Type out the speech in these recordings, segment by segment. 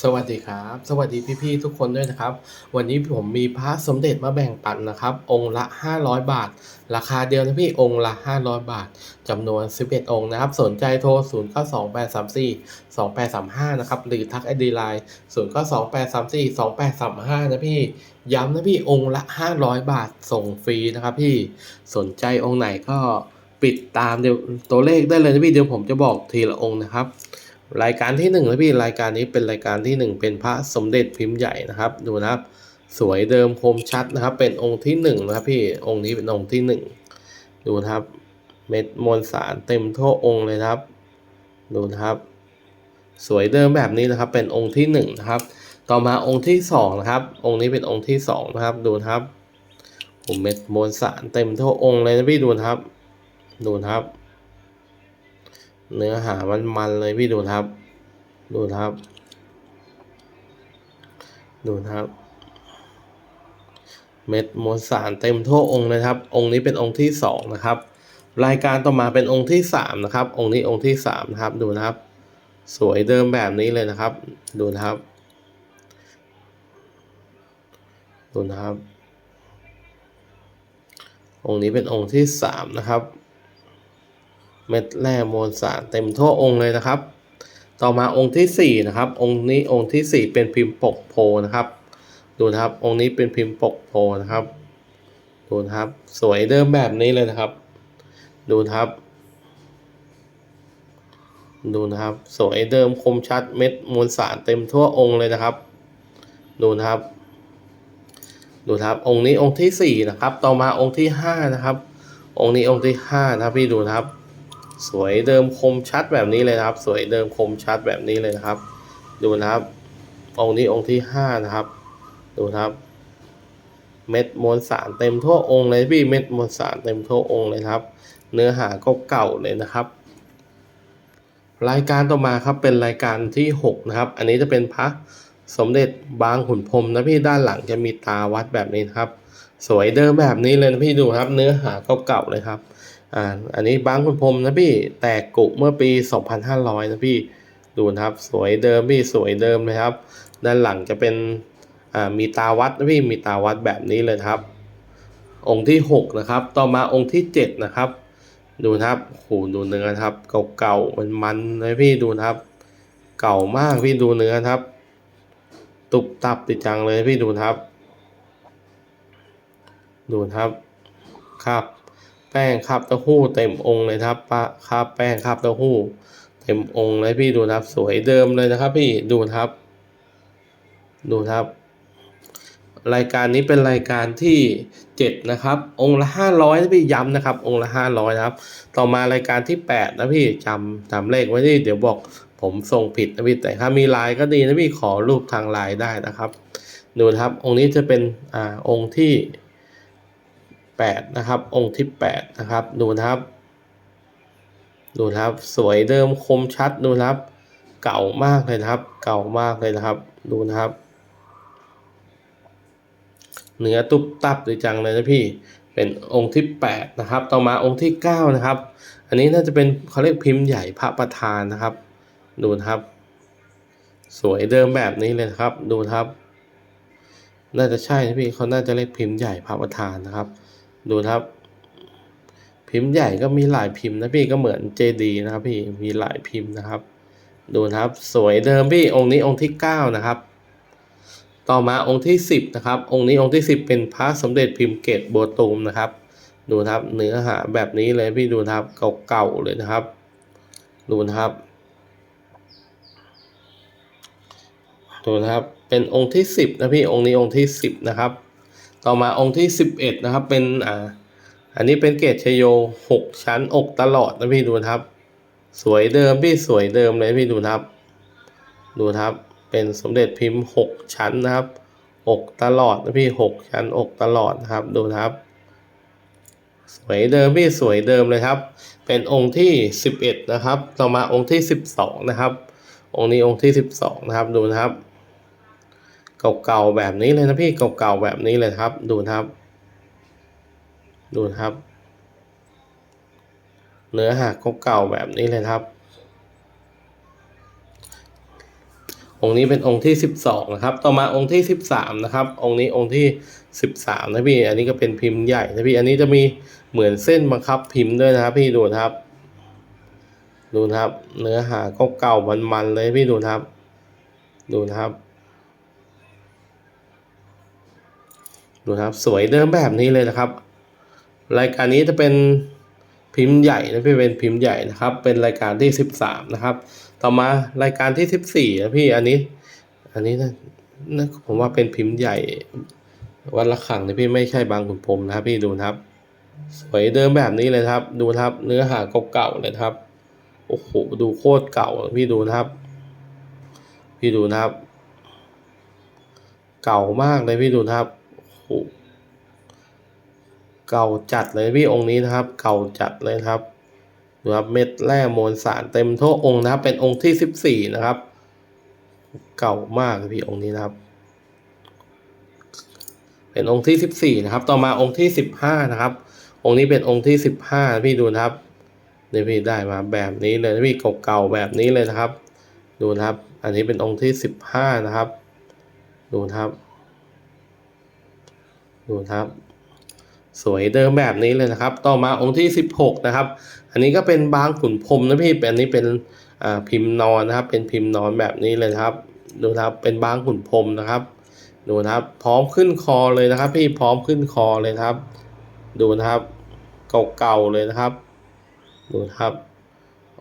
สวัสดีครับ สวัสดีพี่ๆทุกคนด้วยนะครับ วันนี้ผมมีพระสมเด็จมาแบ่งปันนะครับ องค์ละ 500 บาท ราคาเดียวนะพี่องค์ละ 500 บาทจำนวน 11 องค์นะครับ สนใจโทร 0 9 2 8 3 4 2 8 3 5 นะครับ หรือทักไอดีไลน์0 9 2 8 3 4 2 8 3 5 นะพี่ ย้ำนะพี่องค์ละ 500 บาทส่งฟรีนะครับพี่สนใจองค์ไหนก็ปิดตามเดี๋ยวตัวเลขได้เลยนะพี่เดี๋ยวผมจะบอกทีละองค์นะครับ รายการที่หนึ่งนะพี่รายการนี้เป็นรายการที่หนึ่งเป็นพระสมเด็จพิมพ์ใหญ่นะครับ ดูนะครับ สวยเดิมคมชัดนะครับ เป็นองค์ที่หนึ่งนะครับพี่องค์นี้เป็นองค์ที่หนึ่งดูนะครับ เม็ดมวลสารเต็มทั่วองค์เลยครับ ดูนะครับ สวยเดิมแบบนี้นะครับ เป็นองค์ที่หนึ่งนะครับ ต่อมาองค์ที่สองนะครับ องค์นี้เป็นองค์ที่สองนะครับ ดูนะครับผมเม็ดมวลสารเต็มทั่วองค์เลยนะพี่ดูนะครับ ดูนะครับ เนื้อหามันมันเลยพี่ดูครับ ดูครับ ดูครับ เม็ดมวลสารเต็มทั่วองค์เลยครับ องค์นี้เป็นองค์ที่สองนะครับ รายการต่อมาเป็นองค์ที่สามนะครับ องค์นี้องค์ที่สามนะครับดูนะครับ สวยเดิมแบบนี้เลยนะครับ ดูนะครับ ดูนะครับ องค์นี้เป็นองค์ที่สามนะครับ เม็ดแร่มวลสารเต็มทั่วองค์เลยนะครับ ต่อมาองค์ที่สี่นะครับ องค์นี้องค์ที่สี่เป็นพิมพ์ปกโพนะครับ ดูนะครับ องค์นี้เป็นพิมพ์ปกโพนะครับ ดูนะครับ สวยเดิมแบบนี้เลยนะครับ ดูนะครับ ดูนะครับ สวยเดิมคมชัดเม็ดมวลสารเต็มทั่วองค์เลยนะครับ ดูนะครับ ดูนะครับ องค์นี้องค์ที่สี่นะครับต่อมาองค์ที่ห้านะครับองค์นี้องค์ที่ห้านะครับพี่ดูนะครับ สวยเดิมคมชัดแบบนี้เลยครับ สวยเดิมคมชัดแบบนี้เลยนะครับ ดูนะครับองค์นี้องค์ที่ห้านะครับ ดูนะครับ เม็ดมวลสารเต็มทั่วองค์เลยพี่เม็ดมวลสารเต็มทั่วองค์เลยครับ เนื้อหาก็เก่าเลยนะครับ รายการต่อมาครับเป็นรายการที่หกนะครับ อันนี้จะเป็นพระสมเด็จบางขุนพรมนะพี่ด้านหลังจะมีตาวัดแบบนี้นครับ สวยเดิมแบบนี้เลยนะพี่ดูครับ เนื้อหาก็เก่าเลยครับ อ่าอันนี้บางคุณพรมนะพี่แตกกุเมื่อปี 2500 นะพี่ดูนะครับ สวยเดิมพี่สวยเดิมเลยครับ ด้านหลังจะเป็นอ่ามีตาวัดนะพี่มีตาวัดแบบนี้เลยครับ องค์ที่ 6 นะครับ ต่อมาองค์ที่ 7 นะครับ ดูนะครับโหดูเนื้อครับ เก่าๆมันมันๆเลยพี่ดูนะครับ เก่ามากพี่ดูเนื้อครับ ตุบตับติดจังเลยพี่ดูนะครับ ดูนะครับครับ แป้งคาบเต้าหู้เต็มองค์เลยครับปะคาบแป้งคาบเต้าหู้ เต็มองค์เลยพี่ดูครับ สวยเดิมเลยนะครับ พี่ดูครับ ดูครับ รายการนี้เป็นรายการที่เจ็ดนะครับ องค์ละห้าร้อยนะพี่ย้ำนะครับ องค์ละห้าร้อยนะครับ ต่อมารายการที่แปดนะพี่จำจำเลขไว้ที่เดี๋ยวบอกผมส่งผิดนะพี่แต่ถ้ามีไลน์ก็ดีนะพี่ขอรูปทางไลน์ได้นะครับ ดูครับ องค์นี้จะเป็นอ่าองค์ที่ 8 นะครับ องค์ที่ 8 นะครับ ดูนะครับ ดูนะครับ สวยเดิมคมชัดดูนะครับ เก่ามากเลยนะครับ เก่ามากเลยนะครับ ดูนะครับ เนื้อตุบตับดีจังเลยนะพี่ เป็นองค์ที่ 8 นะครับ ต่อมาองค์ที่ 9 นะครับ อันนี้น่าจะเป็นเขาเรียกพิมพ์ใหญ่พระประธานนะครับ ดูนะครับ สวยเดิมแบบนี้เลยครับ ดูนะครับน่าจะใช่นะพี่เขาน่าจะเรียกพิมพ์ใหญ่พระประธานนะครับ ดูครับ พิมพ์ใหญ่ก็มีหลายพิมพ์นะพี่ก็เหมือนเจดีนะครับพี่มีหลายพิมพ์นะครับ ดูครับ สวยเดิมพี่องค์นี้องค์ที่เก้านะครับ ต่อมาองค์ที่สิบนะครับ องค์นี้องค์ที่สิบเป็นพระสมเด็จพิมพ์เกตโบวตูมนะครับ ดูครับเนื้อหาแบบนี้เลยพี่ดูครับเก่าๆเลยนะครับ ดูนะครับดูนะครับ เป็นองค์ที่สิบนะพี่องค์นี้องค์ที่สิบนะครับ ต่อมาองค์ที่สิบเอ็ดนะครับ เป็นอ่าอันนี้เป็นเกรดชโยหกชั้นอกตลอดนะพี่ดูนะครับ สวยเดิมพี่สวยเดิมเลยพี่ดูนะครับ ดูนะครับเป็นสมเด็จพิมพ์หกชั้นนะครับ อกตลอดนะพี่หกชั้นอกตลอดนะครับดูนะครับสวยเดิมพี่สวยเดิมเลยครับ เป็นองค์ที่สิบเอ็ดนะครับ ต่อมาองค์ที่สิบสองนะครับ องค์นี้องค์ที่สิบสองนะครับดูนะครับ เก่าๆแบบนี้เลยนะพี่เก่าๆแบบนี้เลยครับ ดูนะครับ ดูนะครับ เนื้อหาเก่าๆแบบนี้เลยครับ องค์นี้เป็นองค์ที่สิบสองนะครับ ต่อมาองค์ที่สิบสามนะครับ องค์นี้องค์ที่สิบสามนะพี่ อันนี้ก็เป็นพิมพ์ใหญ่นะพี่ อันนี้จะมีเหมือนเส้นบังคับพิมพ์ด้วยนะครับพี่ดูนะครับดูนะครับ เนื้อหาเก่าๆมันๆเลยพี่ดูนะครับ ดูนะครับ ดูครับสวยเดิมแบบนี้เลยนะครับ รายการนี้จะเป็นพิมพ์ใหญ่นะพี่เป็นพิมพ์ใหญ่นะครับ เป็นรายการที่สิบสามนะครับ ต่อมารายการที่สิบสี่นะพี่อันนี้ อันนี้นะนะผมว่าเป็นพิมพ์ใหญ่ วัดละขังนะพี่ไม่ใช่บางขุนพรมนะครับพี่ดูนะครับ สวยเดิมแบบนี้เลยครับ ดูครับ เนื้อหาเก่าๆเลยครับโอ้โหดูโคตรเก่าพี่ดูนะครับ พี่ดูนะครับ เก่ามากเลยพี่ดูนะครับ หเก่าจัดเลยพี่องค์นี้นะครับ เก่าจัดเลยครับดูครับเม็ดแร่มวลสารเต็มทั่วองค์นะครับ เป็นองค์ที่สิบสี่นะครับ เก่ามากเลยพี่องค์นี้นะครับ เป็นองค์ที่สิบสี่นะครับ ต่อมาองค์ที่สิบห้านะครับ องค์นี้เป็นองค์ที่สิบห้าพี่ดูนะครับนี่พี่ได้มาแบบนี้เลยพี่เก่าๆแบบนี้เลยนะครับ ดูนะครับ อันนี้เป็นองค์ที่สิบห้านะครับ ดูนะครับ ดูนะครับ สวยเดิมแบบนี้เลยนะครับ ต่อมาองค์ที่สิบหกนะครับ อันนี้ก็เป็นบางขุนพรมนะพี่อันนี้เป็นพิมพ์นอนนะครับ เป็นพิมพ์นอนแบบนี้เลยครับ ดูนะครับเป็นบางขุนพรมนะครับ ดูนะครับ พร้อมขึ้นคอเลยนะครับ พี่พร้อมขึ้นคอเลยครับ ดูนะครับ เก่าๆเลยนะครับ ดูนะครับ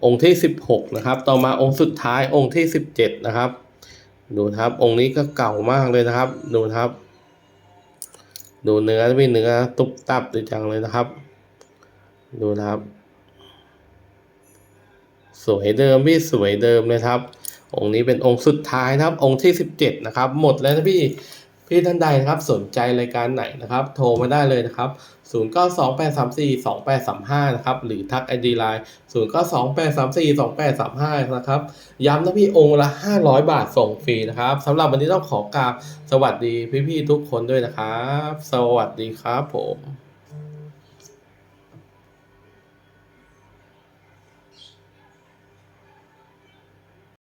องค์ที่สิบหกนะครับ ต่อมาองค์สุดท้ายองค์ที่สิบเจ็ดนะครับ ดูนะครับ องค์นี้ก็เก่ามากเลยนะครับ ดูนะครับ ดูเนื้อพี่เนื้อตุบตับดีจังเลยนะครับ ดูนะครับ สวยเดิมพี่สวยเดิมเลยครับ องค์นี้เป็นองค์สุดท้ายนะครับ องค์ที่สิบเจ็ดนะครับ หมดแล้วนะพี่ พี่ท่านใดนะครับสนใจรายการไหนนะครับ โทรมาได้เลยนะครับ 0 9 2 8 3 4 2 8 3 5 นะครับ หรือทักไอดีไลน์0 9 2 8 3 4 2 8 3 5 นะครับ ย้ำนะพี่องค์ละ 500 บาทส่งฟรีนะครับสำหรับวันนี้ต้องขอกราบสวัสดีพี่ๆทุกคนด้วยนะครับ สวัสดีครับผม